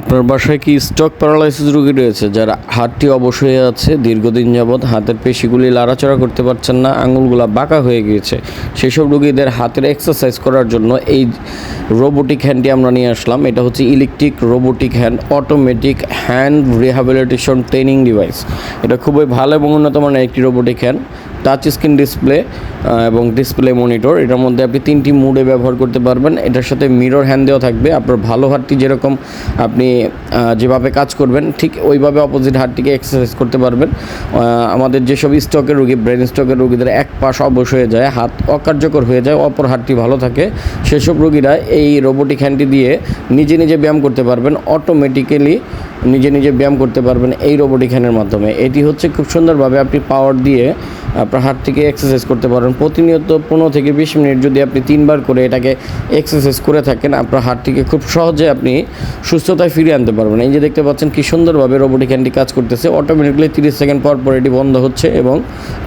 আপনার বাসায় কি স্টক প্যারালাইসিস রোগী রয়েছে? যার হাতটি অবশ্যই আছে, দীর্ঘদিন যাবৎ হাতের পেশিগুলি লাড়াচাড়া করতে পারছেন না, আঙুলগুলা বাঁকা হয়ে গিয়েছে। সেসব রোগীদের হাতের এক্সারসাইজ করার জন্য এই রোবোটিক হ্যান্ডটি আমরা নিয়ে আসলাম। এটা হচ্ছে electric robotic hand automatic hand rehabilitation training device এটা খুবই ভালো এবং উন্নত মানের একটি robotic hand touch screen display এবং ডিসপ্লে মনিটর এটার মধ্যে আপনি তিনটি মুডে ব্যবহার করতে পারবেন। এটার সাথে মিরর হ্যান্ড দেওয়া থাকবে। আপনার ভালো হাতটি যেরকম আপনি যেভাবে কাজ করবেন, ঠিক ওইভাবে অপোজিট হাতটিকে এক্সারসাইজ করতে পারবেন। আমাদের যেসব স্টকের রোগী ব্রেন স্টকের রুগীদের এক পাশ অবশ হয়ে যায়, হাত অকার্যকর হয়ে যায়, অপর হাতটি ভালো থাকে, সেসব রুগীরা এই রোবোটিক হ্যান্ডটি দিয়ে নিজে নিজে ব্যায়াম করতে পারবেন। অটোমেটিক্যালি নিজে নিজে ব্যায়াম করতে পারবেন এই রোবোটিক হ্যান্ডের মাধ্যমে। এটি হচ্ছে খুব সুন্দরভাবে আপনি পাওয়ার দিয়ে আপনার হাত থেকে এক্সারসাইজ করতে পারেন। প্রতিনিয়ত পনেরো থেকে বিশ মিনিট যদি আপনি তিনবার করে এটাকে এক্সারসাইজ করে থাকেন, আপনার হাতটিকে খুব সহজে আপনি সুস্থতায় ফিরিয়ে আনতে পারবেন। এই যে দেখতে পাচ্ছেন কি সুন্দরভাবে রোবোটিক হ্যান্ডটি কাজ করতেছে। অটোমেটিকলি তিরিশ সেকেন্ড পর পর এটি বন্ধ হচ্ছে এবং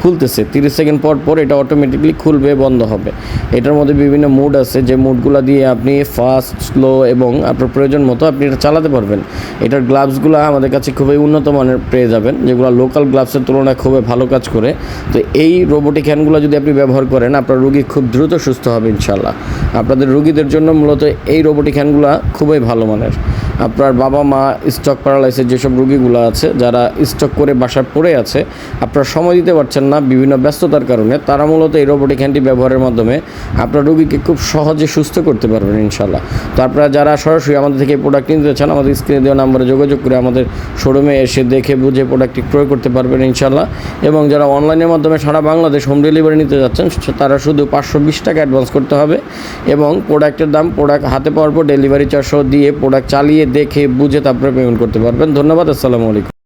খুলতেছে। তিরিশ সেকেন্ড পর পর এটা অটোমেটিকলি খুলবে, বন্ধ হবে। এটার মধ্যে বিভিন্ন মুড আছে। যে মুডগুলো দিয়ে আপনি ফাস্ট স্লো এবং আপনার প্রয়োজন মতো আপনি এটা চালাতে পারবেন। এটার গ্লাভসগুলো আমাদের কাছে খুবই উন্নত মানের পেয়ে যাবেন, যেগুলো লোকাল গ্লাভসের তুলনায় খুবই ভালো কাজ করে। তো এই রোবোটিক হ্যান্ডগুলো যদি আপনি ব্যবহার করেন, আপনার রুগী খুব দ্রুত সুস্থ হবে ইনশাল্লাহ আপনাদের রুগীদের জন্য মূলত এই রোবোটিক হ্যান্ডগুলো খুবই ভালো মানের। আপনার বাবা মা স্টক প্যারালাইসের যেসব রুগীগুলো আছে, যারা স্টক করে বাসায় পড়ে আছে, আপনারা সময় দিতে পারছেন না বিভিন্ন ব্যস্ততার কারণে, তারা মূলত এই রোবোটিক হ্যান্ডটি ব্যবহারের মাধ্যমে আপনার রুগীকে খুব সহজে সুস্থ করতে পারবেন ইনশাল্লাহ তো আপনারা যারা সরাসরি আমাদের থেকে এই প্রোডাক্ট নিতে চান, আমাদের স্ক্রিনে দেওয়া নাম্বারে যোগাযোগ করে আমাদের শোরুমে এসে দেখে বুঝে প্রোডাক্টটি ক্রয় করতে পারবেন ইনশাল্লাহ এবং যারা অনলাইনের মাধ্যমে সারা বাংলাদেশ হোম ডেলিভারি নিতে যাচ্ছেন তারা শুধু পাঁচশো বিশ টাকা অ্যাডভান্স করতে হবে এবং প্রোডাক্টের দাম প্রোডাক্ট হাতে পাওয়ার পর ডেলিভারি চারশো দিয়ে প্রোডাক্ট চালিয়ে দেখে বুঝে তারপরে পেমেন্ট করতে পারবেন। ধন্যবাদ, আসসালামু আলাইকুম।